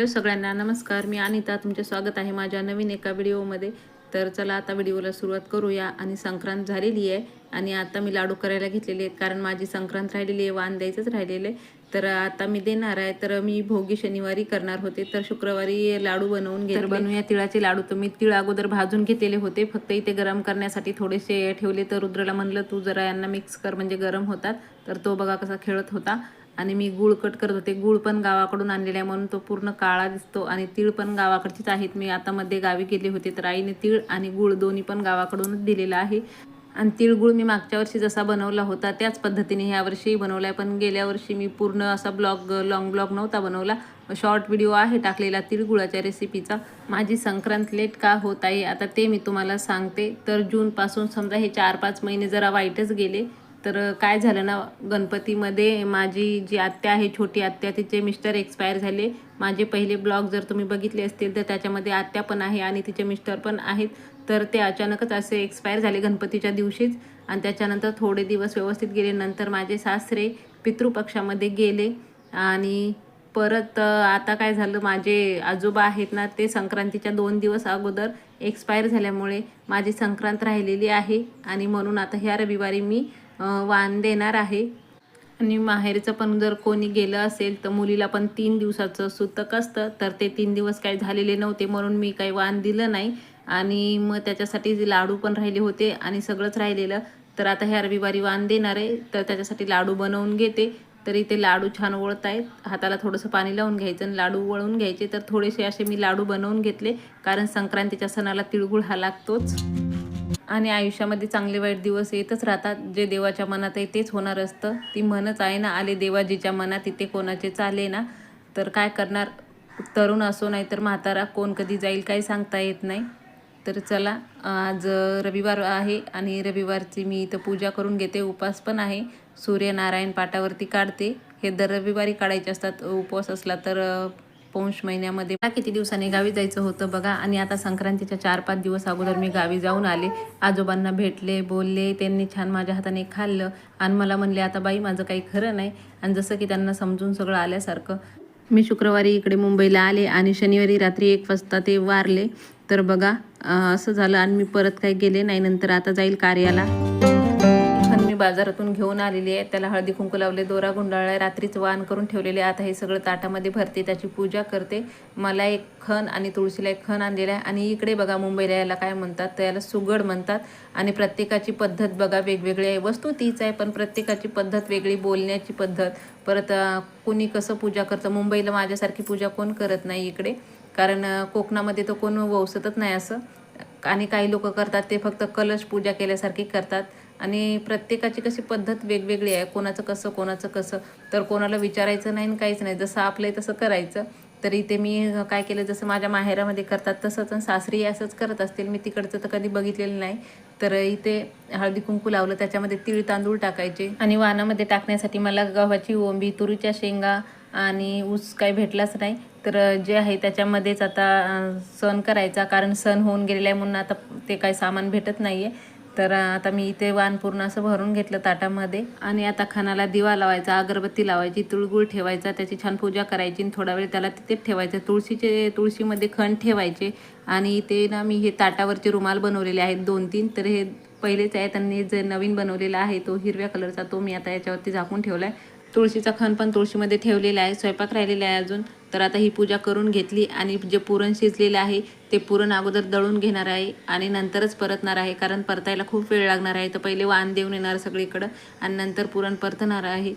Hello सगळ्यांना नमस्कार. मी अनिता तुमचे स्वागत आहे माझ्या नवीन एका व्हिडिओमध्ये. तर चला आता व्हिडिओला सुरुवात करूया. आणि संक्रांत झालेली आहे आणि आता मी लाडू करायला घेतलेले आहेत. कारण माझी संक्रांत राहिलेली आहे वाण द्यायचंच राहिलेलं आहे. तर आता मी देणार आहे. तर मी भोगी शनिवारी करणार होते. तर शुक्रवारी लाडू बनवून घे बनवूया तिळाचे लाडू. तर मी तिळ अगोदर भाजून घेतलेले होते. फक्त इथे गरम करण्यासाठी थोडेसे ठेवले. तर रुद्रला म्हणलं तू जरा यांना मिक्स कर. म्हणजे गरम होतात. तर तो बघा कसा खेळत होता. आणि मी गूळ कट करत होते. गूळ पण गावाकडून आणलेला आहे म्हणून तो पूर्ण काळा दिसतो आणि तीळ पण गावाकडचीच आहेत. मी आता मध्ये गावी गेले होते तर आईने तीळ आणि गूळ दोन्ही पण गावाकडूनच दिलेला आहे. आणि तिळगुळ मी मागच्या वर्षी जसा बनवला होता त्याच पद्धतीने ह्या वर्षी बनवला आहे. पण गेल्या वर्षी मी पूर्ण असा ब्लॉग लॉंग ब्लॉग नव्हता बनवला. शॉर्ट व्हिडिओ आहे टाकलेला तिळगुळाच्या रेसिपीचा माझी संक्रांत लेट का होत आहे? आता ते मी तुम्हाला सांगते. तर जूनपासून समजा हे चार पाच महिने जरा वाईटच गेले. तर काय झालं ना गणपतीमध्ये माझी जी आत्या आहे छोटी आत्या तिचे मिस्टर एक्सपायर झाले. माझे पहिले ब्लॉग जर तुम्ही बघितले असतील तर त्याच्यामध्ये आत्या पण आहे आणि तिचे मिस्टर पण आहेत. तर ते अचानकच असे एक्सपायर झाले गणपतीच्या दिवशीच आणि त्याच्यानंतर थोडे दिवस व्यवस्थित गेले. नंतर माझे सासरे पितृपक्षामध्ये गेले आणि परत आता काय झालं माझे आजोबा आहेत ना ते संक्रांतीच्या दोन दिवस अगोदर एक्सपायर झाल्यामुळे माझी संक्रांत राहिलेली आहे आणि म्हणून आता ह्या रविवारी मी वाण देणार आहे. आणि माहेरचं पण जर कोणी गेलं असेल तर मुलीला पण तीन दिवसाचं सुतक असतं. तर ते तीन दिवस काही झालेले नव्हते म्हणून मी काही वाण दिलं नाही. आणि मग त्याच्यासाठी लाडू पण राहिले होते आणि सगळंच राहिलेलं तर आता हे रविवारी वाण देणार आहे. तर त्याच्यासाठी लाडू बनवून घेते. तर इथे लाडू छान वळत आहेत हाताला थोडंसं पाणी लावून घ्यायचं आणि लाडू वळून घ्यायचे. तर थोडेसे असे मी लाडू बनवून घेतले. कारण संक्रांतीच्या सणाला तिळगुळ हा लागतोच. आणि आयुष्यामध्ये चांगले वाईट दिवस येतच राहतात. जे देवाच्या मनात आहे तेच होणार असतं. ती म्हणच आहे ना आले देवाजीच्या मनात तिथे कोणाचे चाले ना? तर काय करणार? तरुण असो नाही तर म्हातारा कोण कधी जाईल काही सांगता येत नाही. तर चला आज रविवार आहे आणि रविवारची मी इथं पूजा करून घेते. उपास पण आहे. सूर्यनारायण पाटावरती काढते. हे दर रविवारी काढायचे असतात. उपवास असला तर पौष महिन्यामध्ये मला किती दिवसांनी गावी जायचं होतं बघा. आणि आता संक्रांतीच्या चार पाच दिवस अगोदर मी गावी जाऊन आले. आजोबांना भेटले बोलले त्यांनी छान माझ्या हाताने खाल्लं. आणि मला म्हणले आता बाई माझं काही खरं नाही. आणि जसं की त्यांना समजून सगळं आल्यासारखं. मी शुक्रवारी इकडे मुंबईला आले आणि शनिवारी रात्री एक वाजता ते वारले. तर बघा असं झालं आणि मी परत काही गेले नाही. नंतर आता जाईल कार्याला. बाजारातून घेऊन आलेली आहे. त्याला हळदी कुंकू लावले दोरा गुंडाळला रात्रीच वाण करून ठेवलेले. आता हे सगळं ताटामध्ये भरते त्याची पूजा करते. मला एक खण आणि तुळशीला एक खण आणलेला आहे. आणि इकडे बघा मुंबईला याला काय म्हणतात तर याला सुगड म्हणतात. आणि प्रत्येकाची पद्धत बघा वेगवेगळी आहे. वस्तू तीच आहे पण प्रत्येकाची पद्धत वेगळी बोलण्याची पद्धत. परत कुणी कसं पूजा करतं मुंबईला माझ्यासारखी पूजा कोण करत नाही इकडे? कारण कोकणामध्ये तर कोण ववसतच नाही असं. आणि काही लोक करतात ते फक्त कलश पूजा केल्यासारखी करतात. आणि प्रत्येकाची कशी पद्धत वेगवेगळी आहे. कोणाचं कसं कोणाचं कसं. तर कोणाला विचारायचं नाही काहीच नाही. जसं आपलं आहे तसं करायचं. तर इथे मी काय केलं जसं माझ्या माहेरामध्ये करतात तसंच सासरी असंच करत असतील. मी तिकडचं तर कधी बघितलेलं नाही. तर इथे हळदी कुंकू लावलं त्याच्यामध्ये तीळ तांदूळ टाकायचे. आणि वानामध्ये टाकण्यासाठी मला गव्हाची ओंबी तुरीच्या शेंगा आणि ऊस काही भेटलाच नाही. तर जे आहे त्याच्यामध्येच आता सण करायचा. कारण सण होऊन गेलेला आहे म्हणून आता ते काही सामान भेटत नाही आहे तर आता मी इथे वाण पूर्ण असं भरून घेतलं ताटामध्ये. आणि आता खानाला दिवा लावायचा अगरबत्ती लावायची तुळगुळ ठेवायचा त्याची छान पूजा करायची आणि थोडा वेळ त्याला तिथेच ठेवायचं. तुळशीचे तुळशीमध्ये खण ठेवायचे. आणि इथे ना मी हे ताटावरचे रुमाल बनवलेले आहेत दोन तीन. तर हे पहिलेच आहे त्यांनी जे नवीन बनवलेला आहे तो हिरव्या कलरचा तो मी आता याच्यावरती झाकून ठेवला आहे तुळशीचा खण पण तुळशीमध्ये ठेवलेला आहे. स्वयंपाक राहिलेला आहे अजून. तर आता ही पूजा करून घेतली आणि जे पुरण शिजलेलं आहे ते पुरण अगोदर दळून घेणार आहे आणि नंतरच परतणार आहे. कारण परतायला खूप वेळ लागणार आहे. तर पहिले वाण देऊन येणार सगळीकडं आणि नंतर पुरण परतणार आहे.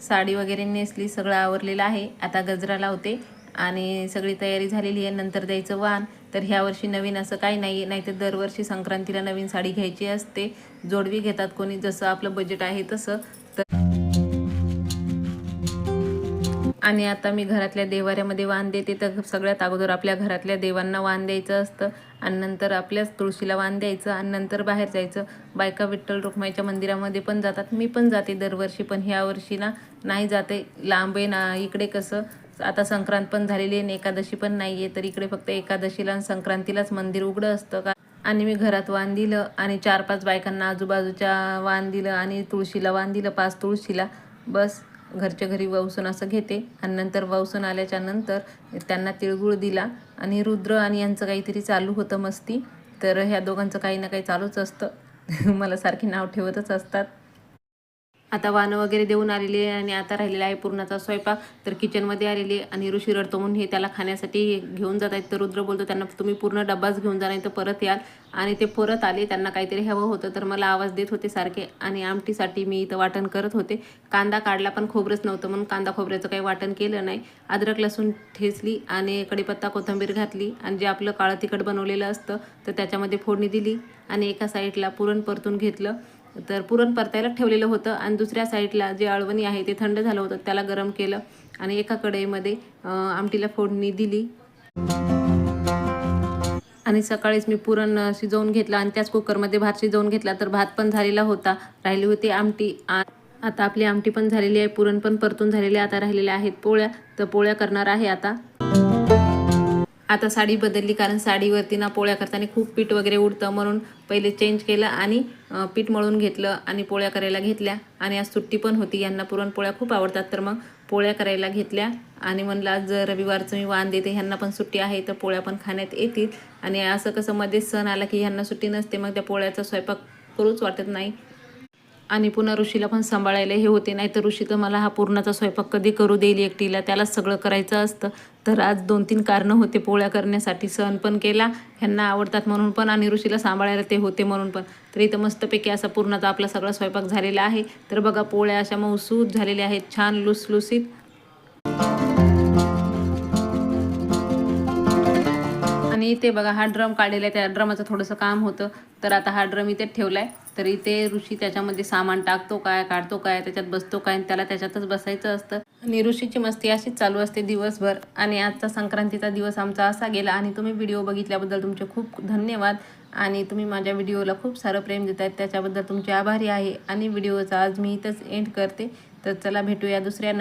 साडी वगैरे नेसली सगळं आवरलेलं आहे. आता गजरा लावते आणि सगळी तयारी झालेली आहे. नंतर द्यायचं वाण. तर ह्या वर्षी नवीन असं काही नाही. आहे नाहीतर दरवर्षी संक्रांतीला नवीन साडी घ्यायची असते. जोडवी घेतात कोणी. जसं आपलं बजेट आहे तसं. आणि आता मी घरातल्या देवाऱ्यामध्ये वाण देते तर सगळ्यात अगोदर आपल्या घरातल्या देवांना वाण द्यायचं असतं आणि नंतर आपल्याच तुळशीला वाण द्यायचं आणि नंतर बाहेर जायचं. बायका विठ्ठल रुक्माईच्या मंदिरामध्ये पण जातात. मी पण जाते दरवर्षी पण ह्या वर्षी ना नाही जाते. लांब आहे ना इकडे कसं आता संक्रांत पण झालेली आहे आणि एकादशी पण नाही आहे तर इकडे फक्त एकादशीला आणि संक्रांतीलाच मंदिर उघडं असतं का? आणि मी घरात वाण दिलं आणि चार पाच बायकांना आजूबाजूच्या वाण दिलं आणि तुळशीला वाण दिलं पाच तुळशीला. बस. घरच्या घरी वावसून असं घेते आणि नंतर वावसून आल्याच्यानंतर त्यांना तिळगुळ दिला आणि रुद्र आणि यांचं काहीतरी चालू होतं मस्ती. तर ह्या दोघांचं काही ना काही चालूच असतं. मला सारखे नाव ठेवतच असतात. आता वाणं वगैरे देऊन आलेली आहे आणि आता राहिलेला आहे पूर्णाचा स्वयंपाक. तर किचनमध्ये आलेली आहे आणि ऋषी रडतो म्हणून हे त्याला खाण्यासाठी घेऊन जात आहेत. तर रुद्र बोलतो त्यांना तुम्ही पूर्ण डब्बाच घेऊन जा नाही तर परत याल. आणि ते परत आले त्यांना काहीतरी हवं होतं तर मला आवाज देत होते सारखे. आणि आमटीसाठी मी इथं वाटण करत होते. कांदा काढला पण खोबरंच नव्हतं म्हणून कांदा खोबऱ्याचं काही वाटण केलं नाही. अद्रक लसूण ठेचली आणि कढीपत्ता कोथिंबीर घातली. आणि जे आपलं काळं तिखट बनवलेलं असतं तर त्याच्यामध्ये फोडणी दिली. आणि एका साईडला पुरण परतून घेतलं. तर पुरण परतायला ठेवलेलं होतं आणि दुसऱ्या साईडला जे अळवणी आहे ते थंड झालं होतं त्याला गरम केलं आणि एका कढईमध्ये आमटीला फोडणी दिली. आणि सकाळीच मी पुरण शिजवून घेतलं आणि त्याच कुकरमध्ये भात शिजवून घेतला तर भात पण झालेला होता. राहिली होती आमटी. आता आपली आमटी पण झालेली आहे पुरण पण परतून झालेले आता राहिलेल्या आहेत पोळ्या. तर पोळ्या करणार आहे आता. आता साडी बदलली कारण साडीवरती ना पोळ्या करताना खूप पीठ वगैरे उडतं म्हणून पहिले चेंज केलं आणि पीठ मळून घेतलं आणि पोळ्या करायला घेतल्या. आणि आज सुट्टी पण होती यांना पुरणपोळ्या खूप आवडतात. तर मग पोळ्या करायला घेतल्या आणि म्हणलं आज रविवारचं मी वाण देते ह्यांना पण सुट्टी आहे तर पोळ्या पण खाण्यात येतील. आणि असं कसं मध्येच सण आला की ह्यांना सुट्टी नसते मग त्या पोळ्याचा स्वयंपाक करूच वाटत नाही. आणि पुन्हा ऋषीला पण सांभाळायला हे होते नाही तर ऋषी तर मला हा पूर्णाचा स्वयंपाक कधी करू देईल एकटीला त्याला सगळं करायचं असतं. तर आज दोन तीन कारणं होते. पोळ्या करण्यासाठी सण पण केला. ह्यांना आवडतात म्हणून पण आणि ऋषीला सांभाळायला ते होते म्हणून पण. तर इथं मस्तपैकी असा पूर्णाचा आपला सगळा स्वयंपाक झालेला आहे. तर बघा पोळ्या अशा मौसूद झालेल्या आहेत. छान लुसलुसीत आणि इथे बघा हा ड्रम काढलेला आहे. त्या ड्रमाचं थोडंसं काम होतं. तर आता हा ड्रम इथे ठेवला आहे तर इथे ऋषी त्याच्यामध्ये सामान टाकतो काय काढतो काय त्याच्यात बसतो काय आणि त्याला त्याच्यातच बसायचं असतं. आणि ऋषीची मस्ती अशीच चालू असते दिवसभर. आणि आजचा संक्रांतीचा दिवस आमचा असा गेला आणि तुम्ही व्हिडिओ बघितल्याबद्दल तुमचे खूप धन्यवाद. आणि तुम्ही माझ्या व्हिडिओला खूप सारं प्रेम देत आहेत त्याच्याबद्दल तुमचे आभारी आहे. आणि व्हिडिओचा आज मी इथंच एंड करते. तर चला भेटूया दुसऱ्या